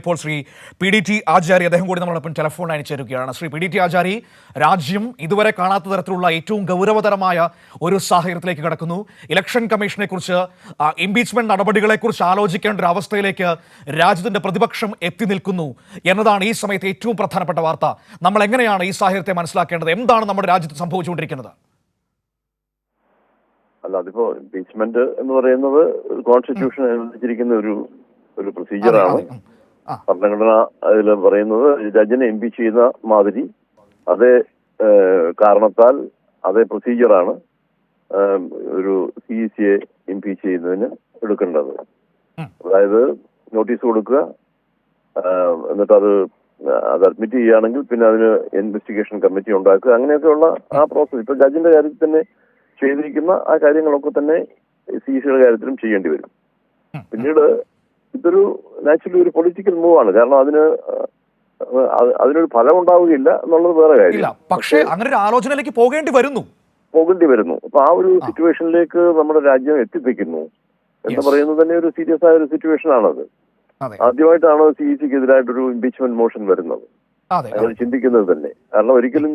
ഇപ്പോൾ Shri P D T Achari അദ്ദേഹം കൂടി നമ്മളോടൊപ്പം telephone അയച്ചേരുകയാണ് Shri P D T Achari രാജ്യം ഇതുവരെ കാണാത്ത തരത്തിലുള്ള ഏറ്റവും ഗൗരവതരമായ ഒരു സാഹചര്യത്തിലേക്ക് കടക്കുന്നു. ഇലക്ഷൻ കമ്മീഷനെ കുറിച്ച് ഇംപീച്ച്മെന്റ് നടപടികളെക്കുറിച്ച് ആലോചിക്കേണ്ട ഒരു അവസ്ഥയിലേക്ക് രാജ്യത്തിന്റെ പ്രതിപക്ഷം എത്തി നിൽക്കുന്നു എന്നതാണ് ഈ സമയത്ത് ഏറ്റവും പ്രധാനപ്പെട്ട വാർത്ത. നമ്മൾ എങ്ങനെയാണ് ഈ സാഹചര്യത്തെ മനസ്സിലാക്കേണ്ടത്? എന്താണ് നമ്മുടെ രാജ്യത്ത് സംഭവിച്ചുകൊണ്ടിരിക്കുന്നത്? അല്ല അതിപ്പോ ഇംപീച്ച്മെന്റ് എന്ന് പറയുന്നത് കോൺസ്റ്റിറ്റ്യൂഷൻ അനുവദിച്ചിരിക്കുന്ന ഒരു ഒരു പ്രൊസീജിയറാണ് ഭരണഘടന അതിൽ പറയുന്നത് ജഡ്ജിനെ എം പി ചെയ്യുന്ന മാതിരി. അതേ കാരണത്താൽ അതേ പ്രൊസീജിയറാണ് ഒരു സി സിയെ എം പി ചെയ്യുന്നതിന് എടുക്കേണ്ടത്. അതായത് നോട്ടീസ് കൊടുക്കുക എന്നിട്ട് അത് അത് അഡ്മിറ്റ് ചെയ്യുകയാണെങ്കിൽ പിന്നെ അതിന് ഇൻവെസ്റ്റിഗേഷൻ കമ്മിറ്റി ഉണ്ടാക്കുക അങ്ങനെയൊക്കെയുള്ള ആ പ്രോസസ് ഇപ്പൊ ജഡ്ജിന്റെ കാര്യത്തിൽ തന്നെ ചെയ്തിരിക്കുന്ന ആ കാര്യങ്ങളൊക്കെ തന്നെ സി സിയുടെ കാര്യത്തിലും ചെയ്യേണ്ടി വരും. പിന്നീട് ഇതൊരു നാച്ചുറലി ഒരു പൊളിറ്റിക്കൽ മൂവാണ് കാരണം അതിന് അതിനൊരു ഫലം ഉണ്ടാവുകയില്ല എന്നുള്ളത് വേറെ കാര്യം. പക്ഷേ അങ്ങനെ ഒരു ആലോചനയിലേക്ക് പോകേണ്ടി വരുന്നു. പോകേണ്ടി വരുന്നു. അപ്പൊ ആ ഒരു സിറ്റുവേഷനിലേക്ക് നമ്മുടെ രാജ്യം എത്തിപ്പിക്കുന്നു. എന്ന് പറയുന്നത് തന്നെ ഒരു സീരിയസ് ആയ ഒരു സിറ്റുവേഷൻ ആണത്. ആദ്യമായിട്ടാണ് സി സിക്ക് എതിരായിട്ടൊരു ഇംപീച്ച്മെന്റ് മോഷൻ വരുന്നത്. അതെ അങ്ങനെ ചിന്തിക്കുന്നത് തന്നെ. കാരണം ഒരിക്കലും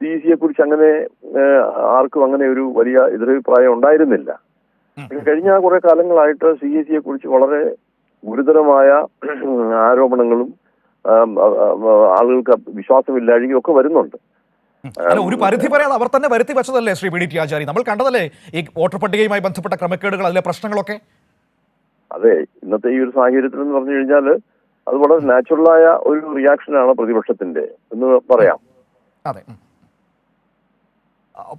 സി സിയെ കുറിച്ച് അങ്ങനെ ആർക്കും അങ്ങനെ ഒരു വലിയ എതിരഭിപ്രായം ഉണ്ടായിരുന്നില്ല. കഴിഞ്ഞ കുറെ കാലങ്ങളായിട്ട് സി എ സിയെ കുറിച്ച് വളരെ ഗുരുതരമായ ആരോപണങ്ങളും ആളുകൾക്ക് വിശ്വാസമില്ലാഴികയും ഒക്കെ വരുന്നുണ്ട്. അല്ല ഒരു പരിധി പറയാതെ അവർ തന്നെ വരുത്തി വെച്ചതല്ലേ ശ്രീ പി ഡി ആചാരി? നമ്മൾ കണ്ടതല്ലേ ഈ വോട്ടർ പട്ടികയുമായി ബന്ധപ്പെട്ട ക്രമക്കേടുകൾ അതിലെ പ്രശ്നങ്ങളൊക്കെ? അതെ ഇന്നത്തെ ഈ ഒരു സാഹചര്യത്തിൽ എന്ന് പറഞ്ഞു കഴിഞ്ഞാൽ അത് വളരെ നാച്ചുറലായ ഒരു റിയാക്ഷനാണ് പ്രതിപക്ഷത്തിന്റെ എന്ന് പറയാം. അതെ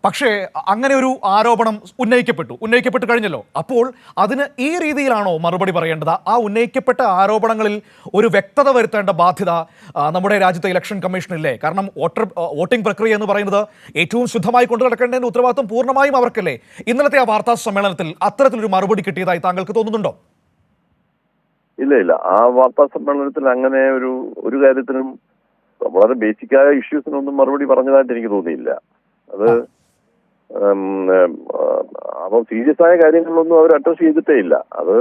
പക്ഷേ അങ്ങനെ ഒരു ആരോപണം ഉന്നയിക്കപ്പെട്ടു. ഉന്നയിക്കപ്പെട്ട് കഴിഞ്ഞല്ലോ. അപ്പോൾ അതിന് ഈ രീതിയിലാണോ മറുപടി പറയേണ്ടത്? ആ ഉന്നയിക്കപ്പെട്ട ആരോപണങ്ങളിൽ ഒരു വ്യക്തത വരുത്തേണ്ട ബാധ്യത നമ്മുടെ രാജ്യത്തെ ഇലക്ഷൻ കമ്മീഷനില്ലേ? കാരണം വോട്ടർ വോട്ടിംഗ് പ്രക്രിയ എന്ന് പറയുന്നത് ഏറ്റവും ശുദ്ധമായി കൊണ്ടു നടക്കേണ്ടതിന്റെ ഉത്തരവാദിത്വം പൂർണമായും അവർക്കല്ലേ? ഇന്നലത്തെ ആ വാർത്താ സമ്മേളനത്തിൽ അത്തരത്തിലൊരു മറുപടി കിട്ടിയതായി താങ്കൾക്ക് തോന്നുന്നുണ്ടോ? ഇല്ല ഇല്ല. ആ വാർത്താ സമ്മേളനത്തിൽ അങ്ങനെ ഒരു ഒരു കാര്യത്തിനും വളരെ ബേസിക്കായ ഇഷ്യൂസിനൊന്നും മറുപടി പറഞ്ഞതായിട്ട് എനിക്ക് തോന്നിയില്ല. അത് അപ്പം സീരിയസ് ആയ കാര്യങ്ങളൊന്നും അവർ അഡ്രസ് ചെയ്തിട്ടേ ഇല്ല. അത്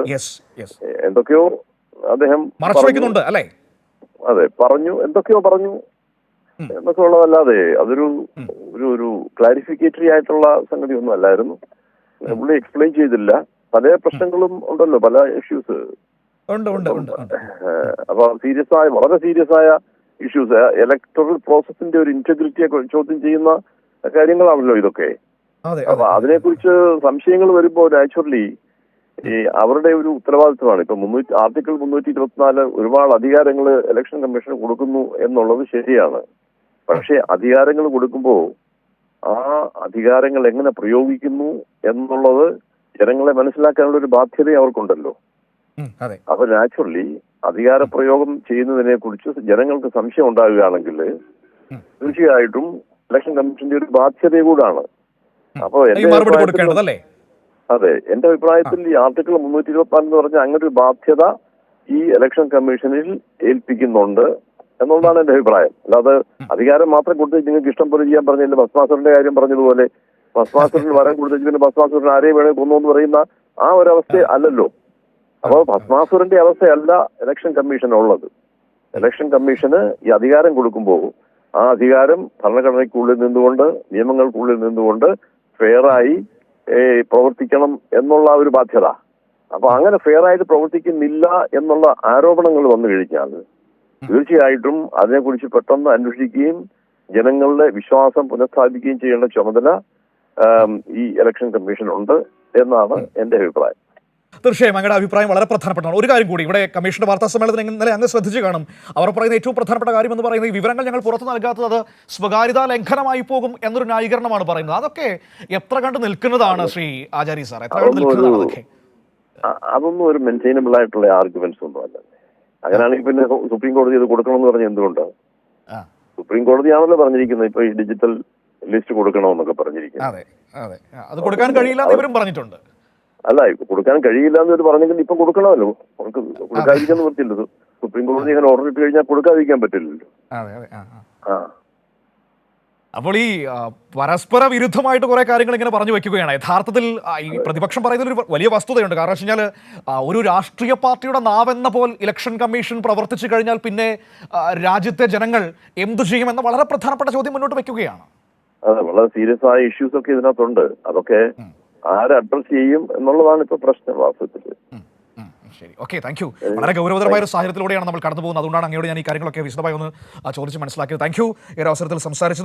എന്തൊക്കെയോ അദ്ദേഹം അല്ലേ? അതെ പറഞ്ഞു എന്തൊക്കെയോ പറഞ്ഞു. എന്നൊക്കെ ഉള്ളതല്ലാതെ അതൊരു ഒരു ഒരു ക്ലാരിഫിക്കേറ്ററി ആയിട്ടുള്ള സംഗതി ഒന്നും അല്ലായിരുന്നു പുള്ളി എക്സ്പ്ലെയിൻ ചെയ്തില്ല. പല പ്രശ്നങ്ങളും ഉണ്ടല്ലോ പല ഇഷ്യൂസ് അപ്പൊ സീരിയസ് ആയ വളരെ സീരിയസ് ആയ ഇഷ്യൂസ് ഇലക്ടറൽ പ്രോസസിന്റെ ഒരു ഇന്റഗ്രിറ്റിയെ ചോദ്യം ചെയ്യുന്ന കാര്യങ്ങളാണല്ലോ ഇതൊക്കെ. അപ്പൊ അതെ. അതിനെക്കുറിച്ച് സംശയങ്ങൾ വരുമ്പോൾ നാച്ചുറലി ഈ അവരുടെ ഒരു ഉത്തരവാദിത്വമാണ്. ഇപ്പൊ മുന്നൂറ്റി ആർട്ടിക്കിൾ മുന്നൂറ്റി ഇരുപത്തിനാല് ഒരുപാട് അധികാരങ്ങൾ ഇലക്ഷൻ കമ്മീഷന് കൊടുക്കുന്നു എന്നുള്ളത് ശരിയാണ്. പക്ഷേ അധികാരങ്ങൾ കൊടുക്കുമ്പോൾ ആ അധികാരങ്ങൾ എങ്ങനെ പ്രയോഗിക്കുന്നു എന്നുള്ളത് ജനങ്ങളെ മനസ്സിലാക്കാനുള്ള ഒരു ബാധ്യത അവർക്കുണ്ടല്ലോ. അപ്പൊ നാച്ചുറലി അധികാര പ്രയോഗം ചെയ്യുന്നതിനെ കുറിച്ച് ജനങ്ങൾക്ക് സംശയം ഉണ്ടാകുകയാണെങ്കിൽ. തീർച്ചയായിട്ടും ഇലക്ഷൻ കമ്മീഷന്റെ ഒരു ബാധ്യത കൂടാണ്. അപ്പൊ ഈ എന്റെ അതെ എന്റെ അഭിപ്രായത്തിൽ ഈ ആർട്ടിക്കിൾ മുന്നൂറ്റി ഇരുപത്തിനാല് എന്ന് പറഞ്ഞ അങ്ങനെ ഒരു ബാധ്യത ഈ ഇലക്ഷൻ കമ്മീഷനിൽ ഏൽപ്പിക്കുന്നുണ്ട് എന്നുള്ളതാണ് എന്റെ അഭിപ്രായം. അല്ലാതെ അധികാരം മാത്രം കൊടുത്ത് നിങ്ങൾക്ക് ഇഷ്ടം പോലെ ചെയ്യാൻ പറഞ്ഞില്ല ബസ് മാസ്റ്ററിന്റെ കാര്യം പറഞ്ഞതുപോലെ. ബസ് മാസ്റ്ററിന് വരാൻ കൊടുത്തു പിന്നെ ബസ് മാസ്റ്ററിന് ആരെയും വേണേ കൊന്നു എന്ന് പറയുന്ന ആ ഒരു അവസ്ഥ അല്ലല്ലോ. അപ്പോൾ ബസ് മാസ്റ്ററിന്റെ അവസ്ഥയല്ല ഇലക്ഷൻ കമ്മീഷൻ ഉള്ളത് ഇലക്ഷൻ കമ്മീഷന് ഈ അധികാരം കൊടുക്കുമ്പോൾ ആ അധികാരം ഭരണഘടനയ്ക്കുള്ളിൽ നിന്നുകൊണ്ട് നിയമങ്ങൾക്കുള്ളിൽ നിന്നുകൊണ്ട് ഫെയറായി പ്രവർത്തിക്കണം എന്നുള്ള ഒരു ബാധ്യത. അപ്പൊ അങ്ങനെ ഫെയർ ആയിട്ട് പ്രവർത്തിക്കുന്നില്ല എന്നുള്ള ആരോപണങ്ങൾ വന്നു കഴിഞ്ഞാൽ തീർച്ചയായിട്ടും അതിനെക്കുറിച്ച് പെട്ടെന്ന് അന്വേഷിക്കുകയും ജനങ്ങളുടെ വിശ്വാസം പുനഃസ്ഥാപിക്കുകയും ചെയ്യേണ്ട ചുമതല ഈ ഇലക്ഷൻ കമ്മീഷൻ ഉണ്ട് എന്നാണ് എന്റെ അഭിപ്രായം. തീർച്ചയായും അങ്ങയുടെ അഭിപ്രായം വളരെ പ്രധാനപ്പെട്ടതാണ്. ഒരു കാര്യം കൂടി ഇവിടെ കമ്മീഷന്റെ വാർത്താ സമ്മേളനത്തിൽ ഇന്നലെ അങ്ങ് ശ്രദ്ധിച്ചു കാണും. അവർ പറയുന്ന ഏറ്റവും പ്രധാനപ്പെട്ട കാര്യം എന്ന് പറയുന്നത് ഈ വിവരങ്ങൾ ഞങ്ങൾ പുറത്തു നൽകാത്തത് അത് സ്വകാര്യതാ ലംഘനമായി പോകും എന്നൊരു ന്യായീകരണമാണ് പറയുന്നത്. അതൊക്കെ എത്ര കണ്ട് നിൽക്കുന്നതാണ് ശ്രീ ആചാരി സാർ എത്ര കണ്ട് നിൽക്കുന്നതാണ് അതൊക്കെ? അതൊന്നും ഒരു മെയിന്റൈനബിൾ ആയിട്ടുള്ള ആർഗ്യുമെന്റ്സ് ഒന്നും അല്ല. അങ്ങനെയാണെങ്കിൽ പിന്നെ സുപ്രീം കോടതി ഇത് കൊടുക്കണമെന്ന് പറഞ്ഞ എന്തുകൊണ്ടാണ് സുപ്രീം കോടതിയാണല്ലോ പറഞ്ഞിരിക്കുന്നത്. ഇപ്പൊ ഈ ഡിജിറ്റൽ ലിസ്റ്റ് കൊടുക്കണമെന്നൊക്കെ പറഞ്ഞിരിക്കുന്നത്. അതെ കൊടുക്കാൻ കഴിയില്ല ഇവരും പറഞ്ഞിട്ടുണ്ട്. അല്ല കൊടുക്കാൻ കഴിയില്ല എന്ന് ഒരു പറഞ്ഞെങ്കിൽ ഇപ്പം കൊടുക്കണമല്ലോ. കൊടുക്കാതിരിക്കാൻ നിവൃത്തിയില്ല സുപ്രീം കോടതി ഇങ്ങനെ ഓർഡർ ഇട്ട് കഴിഞ്ഞാൽ കൊടുക്കാതിരിക്കാൻ പറ്റില്ലല്ലോ. ആ അപ്പോൾ ഈ പരസ്പര വിരുദ്ധമായിട്ട് കുറെ കാര്യങ്ങൾ ഇങ്ങനെ പറഞ്ഞു വെക്കുകയാണ്. യഥാർത്ഥത്തിൽ ഈ പ്രതിപക്ഷം പറയുന്നതിൽ ഒരു വലിയ വസ്തുതയുണ്ട്. കാരണം വെച്ച് കഴിഞ്ഞാൽ ഒരു രാഷ്ട്രീയ പാർട്ടിയുടെ നാവെന്ന പോൽ ഇലക്ഷൻ കമ്മീഷൻ പ്രവർത്തിച്ചു കഴിഞ്ഞാൽ പിന്നെ രാജ്യത്തെ ജനങ്ങൾ എന്തു ചെയ്യുമെന്ന വളരെ പ്രധാനപ്പെട്ട ചോദ്യം മുന്നോട്ട് വെക്കുകയാണ്. അതെ വളരെ സീരിയസ് ആയ ഇഷ്യൂസ് ഒക്കെ ഇതിനകത്തുണ്ട്. അതൊക്കെ ആര് അഡ്രസ് ചെയ്യും എന്നുള്ളതാണ് ഇപ്പൊ പ്രശ്നം വാസ്തവത്തിൽ. ശരി. ഓക്കെ താങ്ക് യു വളരെ ഗൗരവതരമായ ഒരു സാഹചര്യത്തിലൂടെയാണ് നമ്മൾ കടന്നു പോകുന്നത് അതുകൊണ്ടാണ് അങ്ങയോട് ഞാൻ ഈ കാര്യങ്ങളൊക്കെ വിശദമായി ഒന്ന് ചോദിച്ച് മനസ്സിലാക്കിയത്. താങ്ക് യു ഈ ഒരു അവസരത്തിൽ സംസാരിച്ചത്